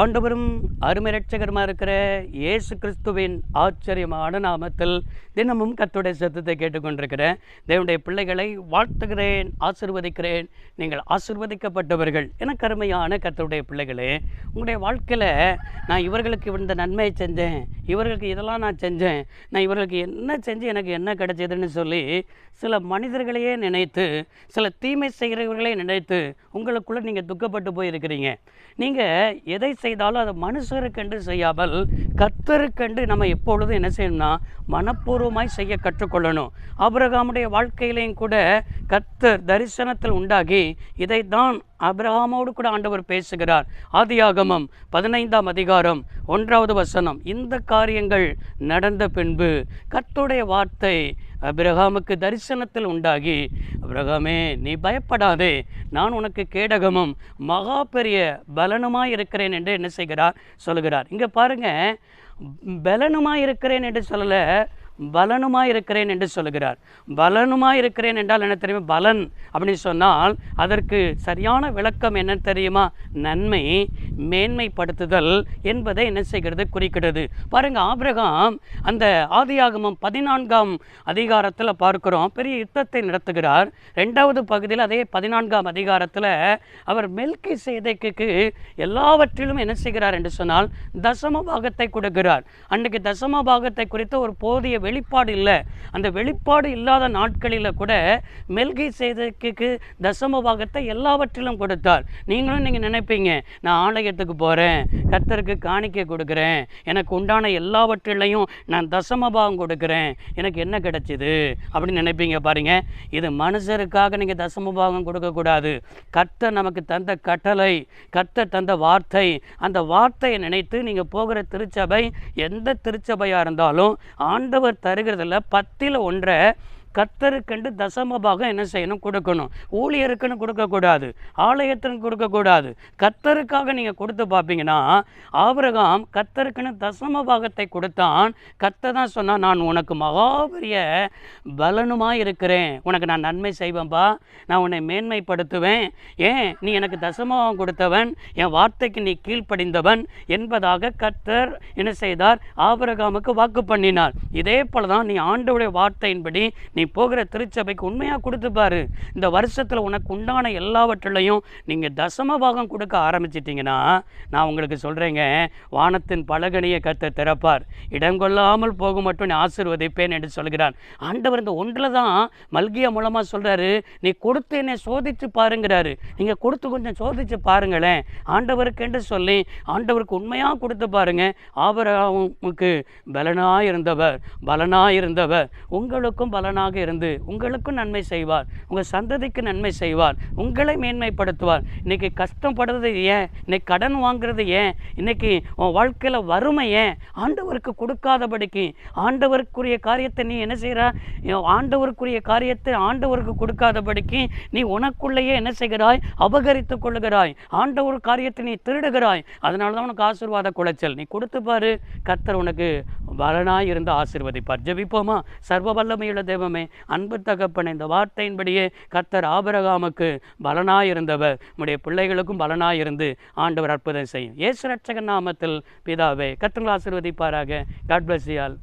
ஆண்டவரும் அருமரட்சகருமா இருக்கிற இயேசு கிறிஸ்துவின் ஆச்சரியமான நாமத்தில் தினமும் கத்துடைய சத்தத்தை கேட்டுக்கொண்டிருக்கிறேன். தேவனுடைய பிள்ளைகளை வாழ்த்துகிறேன் ஆசிர்வதிக்கிறேன். நீங்கள் ஆசிர்வதிக்கப்பட்டவர்கள். என கருமையான கத்தருடைய பிள்ளைகளே உங்களுடைய வாழ்க்கையில் நான் இவர்களுக்கு இந்த நன்மையை செஞ்சேன். இவர்களுக்கு இதெல்லாம் நான் செஞ்சேன். நான் இவர்களுக்கு என்ன செஞ்சு எனக்கு என்ன கிடைச்சதுன்னு சொல்லி சில மனிதர்களையே நினைத்து சில தீமை செய்கிறவர்களே நினைத்து உங்களுக்குள்ளே நீங்கள் துக்கப்பட்டு போயிருக்கிறீங்க. நீங்கள் எதை செய்தாலும் அதை மனுஷருக்கென்று செய்யாமல் கத்தருக்கென்று நம்ம எப்பொழுதும் என்ன செய்யணும்னா மனப்பூர்வமாய் செய்ய கற்றுக்கொள்ளணும். ஆபிரகாமுடைய வாழ்க்கையிலையும் கூட கர்த்தர் தரிசனத்தில் உண்டாகி இதைத்தான் அபிரகாமோடு கூட ஆண்டவர் பேசுகிறார். ஆதியாகமம் பதினைந்தாம் அதிகாரம் ஒன்றாவது வசனம். இந்த காரியங்கள் நடந்த பின்பு கர்த்தருடைய வார்த்தை அபிரகாமுக்கு தரிசனத்தில் உண்டாகி அபிரகாமே நீ பயப்படாதே. நான் உனக்கு கேடகமும் மகா பெரிய பலனுமாய் இருக்கிறேன் என்று என்ன செய்கிறார்? சொல்லுகிறார். இங்கே பாருங்க பலனுமாய் இருக்கிறேன் என்று சொல்லலை. பலனுமாய் இருக்கிறேன் என்று சொல்லுகிறார். பலனுமாய் இருக்கிறேன் என்றால் என்ன தெரியுமா? பலன். அப்படின்னு சொன்னால் அதற்கு சரியான விளக்கம் என்ன தெரியுமா? நன்மை மேன்மைப்படுத்துதல் என்பதை என்ன செய்கிறது? குறிக்கிறது. பாருங்க ஆபிரகாம் அந்த ஆதியாகமம் பதினான்காம் அதிகாரத்தில் பார்க்கிறோம். பெரிய யுத்தத்தை நடத்துகிறார். ரெண்டாவது பகுதியில் அதே பதினான்காம் அதிகாரத்தில் அவர் மெல்கி சேதைக்கு எல்லாவற்றிலும் என்ன செய்கிறார் என்று சொன்னால் தசம பாகத்தை கொடுக்கிறார். அன்றைக்கு தசம பாகத்தை குறித்த ஒரு போதிய வெளிப்பாடு இல்லை. அந்த வெளிப்பாடு இல்லாத நாட்களில் கூட மெல்கை செய்தக்கு தசம பாகத்தை எல்லாவற்றிலும் கொடுத்தார். நீங்களும் நீங்கள் நினைப்பீங்க நான் ஆலயத்துக்கு போகிறேன் கர்த்தருக்கு காணிக்கை கொடுக்குறேன் எனக்கு உண்டான எல்லாவற்றிலையும் நான் தசம பாகம் கொடுக்குறேன் எனக்கு என்ன கிடைச்சிது? அப்படின்னு நினைப்பீங்க பாருங்க. இது மனுஷருக்காக நீங்கள் தசம பாகம் கொடுக்கக்கூடாது கர்த்தர் நமக்கு தந்த கட்டளை கர்த்தர் தந்த வார்த்தை அந்த வார்த்தையை நினைத்து நீங்கள் போகிற திருச்சபை எந்த திருச்சபையாக இருந்தாலும் ஆண்டவர் தருகிறதில்ல. பத்தில் ஒன்றை கர்த்தருக்கென்று தசம பாகம் என்ன செய்யணும்? கொடுக்கணும். ஊழியருக்குன்னு கொடுக்கக்கூடாது. ஆலயத்திற்கு கொடுக்கக்கூடாது. கர்த்தருக்காக நீங்கள் கொடுத்து பார்ப்பீங்கன்னா ஆபிரகாம் கர்த்தருக்குன்னு தசம பாகத்தை கொடுத்தான். கர்த்தர் தான் சொன்னால் நான் உனக்கு மகாபெரிய பலனுமாக இருக்கிறேன். உனக்கு நான் நன்மை செய்வேன்பா. நான் உன்னை மேன்மைப்படுத்துவேன். ஏன்? நீ எனக்கு தசமபாகம் கொடுத்தவன். என் வார்த்தைக்கு நீ கீழ்ப்படிந்தவன். என்பதாக கர்த்தர் என்ன செய்தார்? ஆபிரகாமுக்கு வாக்கு பண்ணினார். இதே போல தான் நீ ஆண்டவுடைய வார்த்தையின்படி நீ நீ போகிற திருச்சபைக்கு உண்மையாக கொடுத்து பாரு. இந்த வருஷத்தில் உனக்கு உண்டான எல்லாவற்றிலையும் நீங்கள் தசம பாகம் கொடுக்க ஆரம்பிச்சிட்டிங்கன்னா நான் உங்களுக்கு சொல்கிறேங்க வானத்தின் பலகனியை கத்த திறப்பார். இடங்கொள்ளாமல் போக மட்டும் நீ ஆசிர்வதிப்பேன் என்று சொல்கிறான் ஆண்டவர் இந்த ஒன்றில் தான் மல்கியா மூலமாக சொல்கிறாரு நீ கொடுத்து என்னை சோதித்து பாருங்கிறாரு. நீங்கள் கொடுத்து கொஞ்சம் சோதித்து பாருங்களேன். ஆண்டவருக்கு என்று சொல்லி ஆண்டவருக்கு உண்மையாக கொடுத்து பாருங்க. ஆபரமுக்கு பலனாக இருந்தவர் பலனாக இருந்தவர் உங்களுக்கும் பலனாக இருந்து உங்களுக்கும் நன்மை செய்வார். உங்கள் சந்ததிக்கு நன்மை செய்வார். உங்களை மேன்மைப்படுத்துவார். இன்றைக்கி கஷ்டப்படுறது ஏன்? இன்னைக்கு கடன் வாங்குறது ஏன்? இன்றைக்கி உன் வாழ்க்கையில் வறுமை ஏன்? ஆண்டவருக்கு கொடுக்காதபடிக்கு ஆண்டவருக்குரிய காரியத்தை நீ என்ன செய்கிற ஆண்டவருக்குரிய காரியத்தை ஆண்டவருக்கு கொடுக்காதபடிக்கு நீ உனக்குள்ளேயே என்ன செய்கிறாய்? அபகரித்து கொள்ளுகிறாய். ஆண்டவர் காரியத்தை நீ திருடுகிறாய். அதனால தான் உனக்கு ஆசீர்வாத குலைச்சல். நீ கொடுத்து பாரு. கத்தர் உனக்கு வரனாய் இருந்து ஆசீர்வதிப்பார். ஜபிப்போமா? சர்வ வல்லமையுள்ள தெய்வமே அன்பு தகப்பனே இந்த வார்த்தையின்படியே கர்த்தர் ஆபரகாமுக்கு பலனாயிருந்தவர். நம்முடைய உடைய பிள்ளைகளுக்கும் பலனாயிருந்து ஆண்டவர் அற்புதம் செய்யும். இயேசு ரட்சகன் நாமத்தில் பிதாவே கர்த்தர்கள் ஆசிர்வதிப்பாராக. காட் பிளஸ் யால்